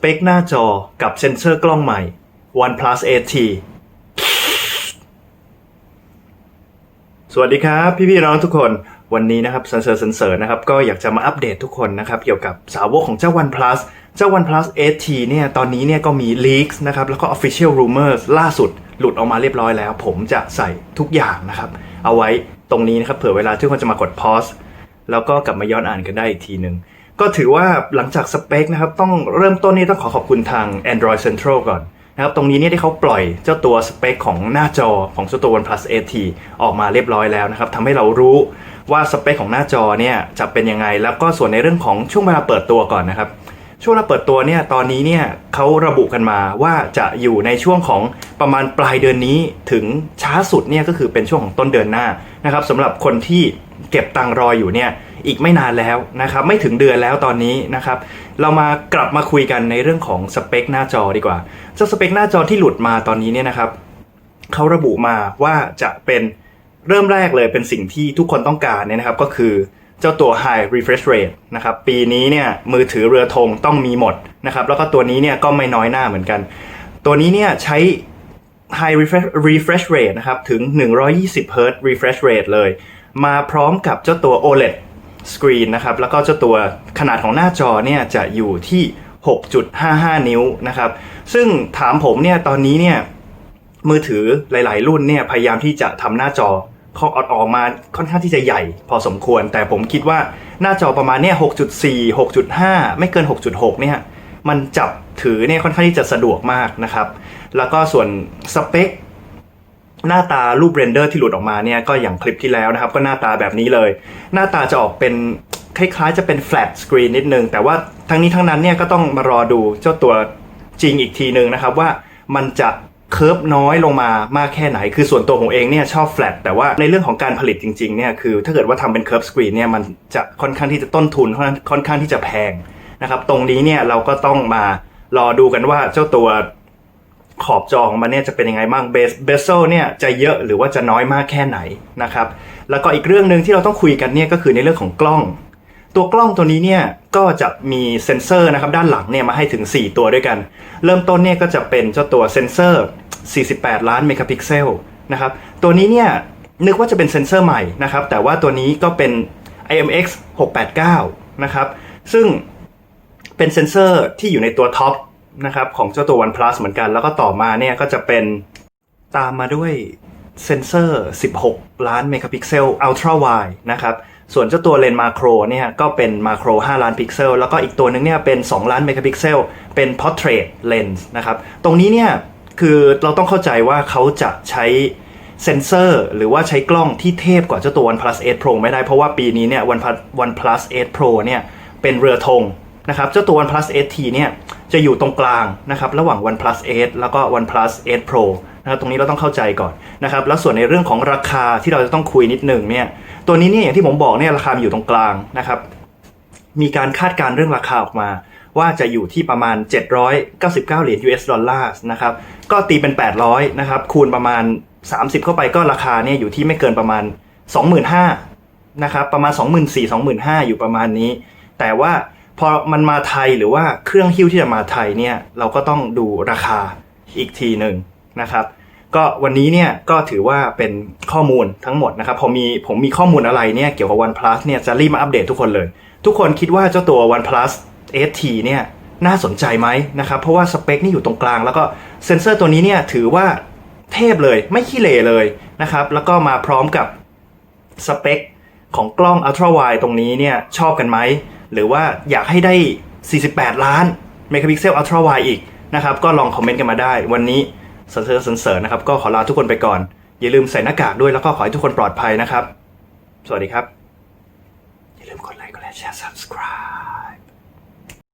เปคหน้าจอกับเซ็นเซอร์กล้องใหม่ OnePlus 8T สวัสดีครับพี่ๆน้องทุกคนวันนี้นะครับสันเสริญสันเสริญนะครับก็อยากจะมาอัปเดตทุกคนนะครับเกี่ยวกับสาวกของเจ้า OnePlus เจ้า OnePlus 8T เนี่ยตอนนี้เนี่ยก็มี leaks นะครับแล้วก็ official rumors ล่าสุดหลุดออกมาเรียบร้อยแล้ว ผมจะใส่ทุกอย่างนะครับ เอาไว้ตรงนี้นะครับเผื่อเวลาที่คนจะมากด pause แล้วก็กลับมาย้อนอ่านกันได้อีกทีหนึ่ง ก็ถือว่าหลังจากสเปคนะครับต้องเริ่มต้นนี่ต้องขอขอบคุณทาง Android Central ก่อนนะครับตรงนี้เนี่ยที่เขาปล่อยเจ้าตัวสเปคของหน้าจอของเจ้าตัว OnePlus 8T ออกมาเรียบร้อยแล้วนะครับทำให้เรารู้ว่าสเปคของหน้าจอเนี่ยจะเป็นยังไง แล้วก็ส่วนในเรื่องของช่วงเวลาเปิดตัวก่อนนะครับ ช่วงเวลาเปิดตัวเนี่ยตอนนี้เนี่ยเขาระบุกันมาว่าจะอยู่ในช่วงของประมาณปลายเดือนนี้ถึงช้าสุดเนี่ยก็คือเป็นช่วงของต้นเดือนหน้านะครับสำหรับคนที่เก็บตังรออยู่เนี่ย อีกไม่นานแล้วนะครับไม่ถึงเดือนแล้วตอนนี้นะครับเรามากลับมาคุยกันในเรื่องของสเปคหน้าจอดีกว่า เจ้าสเปคหน้าจอที่หลุดมาตอนนี้เนี่ยนะครับเขาระบุมาว่าจะเป็นเริ่มแรกเลยเป็นสิ่งที่ทุกคนต้องการเนี่ยนะครับก็คือเจ้าตัว High Refresh Rate นะครับปีนี้เนี่ยมือถือเรือธงต้องมีหมดนะครับแล้วก็ตัวนี้เนี่ยก็ไม่น้อยหน้าเหมือนกัน ตัวนี้เนี่ยใช้ High Refresh Refresh Rate นะครับ ถึง 120 Hz Refresh Rate เลย มาพร้อมกับเจ้าตัว OLED Screen นะครับแล้วก็เจ้าตัวขนาดของหน้าจอเนี่ยจะอยู่ที่ 6.55 นิ้วนะครับ ซึ่งถามผมเนี่ยตอนนี้เนี่ยมือถือหลาย ๆ รุ่นเนี่ยพยายามที่จะทำหน้าจอขาอออกมาค่อนข้างที่จะใหญ่พอสมควร แต่ผมคิดว่าหน้าจอประมาณเนี่ย 6.4 6.5 ไม่เกิน 6.6 เนี่ยมันจับถือเนี่ยค่อนข้างที่จะสะดวกมากนะครับ แล้วก็ส่วนสเปค หน้าตารูปเรนเดอร์ที่หลุดออกมาเนี่ยก็อย่างคลิปที่แล้วนะครับ ก็หน้าตาแบบนี้เลย หน้าตาจะออกเป็นคล้ายๆ จะเป็น flat screen นิดนึง แต่ว่าทั้งนี้ทั้งนั้นเนี่ยก็ต้องมารอดูเจ้าตัวจริงอีกทีนึงนะครับว่ามันจะเคิร์ฟน้อยลงมามากแค่ไหน คือส่วนตัวของเองเนี่ยชอบ flat แต่ว่าในเรื่องของการผลิตจริงๆเนี่ยคือถ้าเกิดว่าทำเป็น curve screen เนี่ยมันจะค่อนข้างที่จะต้นทุนค่อนค่อนข้างที่จะแพงนะครับตรงนี้เนี่ยเราก็ต้องมารอดูกันว่าเจ้าตัว ขอบจอของมันเนี่ยจะเป็นยังไงบ้างเบสเบสโซเนี่ยจะเยอะหรือว่าจะน้อยมากแค่ไหนนะครับแล้วก็อีกเรื่องหนึ่งที่เราต้องคุยกันเนี่ยก็คือในเรื่องของกล้อง ตัวกล้องตัวนี้เนี่ยก็จะมีเซ็นเซอร์นะครับด้านหลังเนี่ยมาให้ถึง 4 ตัวด้วยกัน เริ่มต้นเนี่ยก็จะเป็นเจ้าตัวเซ็นเซอร์ 48 ล้านเมกะพิกเซลนะครับตัวนี้เนี่ยนึกว่าจะเป็นเซ็นเซอร์ใหม่นะครับแต่ว่าตัวนี้ก็เป็น IMX 689นะครับซึ่งเป็นเซนเซอร์ที่อยู่ในตัวท็อป นะครับของเจ้าตัว OnePlus เหมือนกัน แล้วก็ต่อมาเนี่ยก็จะเป็นตามมาด้วยเซนเซอร์ 16 ล้านเมกะพิกเซล Ultra Wide นะครับ ส่วนเจ้าตัวเลนส์มาโครเนี่ยก็เป็นมาโคร 5 ล้านพิกเซล แล้วก็อีกตัวหนึงเนี่ยเป็น 2 ล้านเมกะพิกเซล เป็น Portrait Lens นะครับ ตรงนี้เนี่ยคือเราต้องเข้าใจว่าเขาจะใช้เซนเซอร์หรือว่าใช้กล้องที่เทพกว่าเจ้าตัว OnePlus 8 Pro ไม่ได้ เพราะว่าปีนี้เนี่ย OnePlus OnePlus 8 Pro เนี่ยเป็นเรือธงนะครับ เจ้าตัว OnePlus 8T เนี่ย จะอยู่ตรงกลางนะครับระหว่าง OnePlus 8 แล้วก็ OnePlus 8 Pro นะครับตรงนี้เราต้องเข้าใจก่อนนะครับแล้วส่วนในเรื่องของราคาที่เราจะต้องคุยนิดหนึ่งเนี่ยตัวนี้เนี่ยอย่างที่ผมบอกเนี่ยราคาอยู่ตรงกลางนะครับมีการคาดการเรื่องราคาออกมา ว่าจะอยู่ที่ประมาณ 799 เหรียญ US ดอลลาร์นะครับก็ตีเป็น 800นะครับคูณประมาณ 30 เข้าไปก็ราคาเนี่ยอยู่ที่ไม่เกินประมาณ 25,000นะครับประมาณ 24,000 25,000 อยู่ประมาณนี้ แต่ว่า อมันมาไทยหรือว่าเครื่องฮิ้วที่จะมาไทยเนี่ยเราก็ต้องดูราคาอีกทีหนึ่งนะครับ ก็วันนี้เนี่ยก็ถือว่าเป็นข้อมูลทั้งหมดนะครับพอมีผมมีข้อมูลอะไรเนี่ยเกี่ยวกับ OnePlus เนี่ยจะรีบมาอัปเดตทุกคนเลย ทุกคนคิดว่าเจ้าตัว OnePlus 8T เนี่ยน่าสนใจไหมนะครับ เพราะว่าสเปคนี่อยู่ตรงกลาง แล้วก็เซ็นเซอร์ตัวนี้เนี่ยถือว่าเทพเลยไม่ขี้เหร่เลยนะครับ แล้วก็มาพร้อมกับสเปคของกล้อง Ultra Wide ตรงนี้เนี่ยชอบกันไหม หรือว่าอยากให้ได้ 48 ล้านเมกะพิกเซลอัลตร้าไวอีกนะครับก็ลองคอมเมนต์กันมาได้ วันนี้สรรเสริญสเสริญนะครับ ก็ขอลาทุกคนไปก่อน อย่าลืมใส่หน้ากากด้วยแล้วก็ขอให้ทุกคนปลอดภัยนะครับ สวัสดีครับ อย่าลืมกดไลค์กดแชร์ subscribe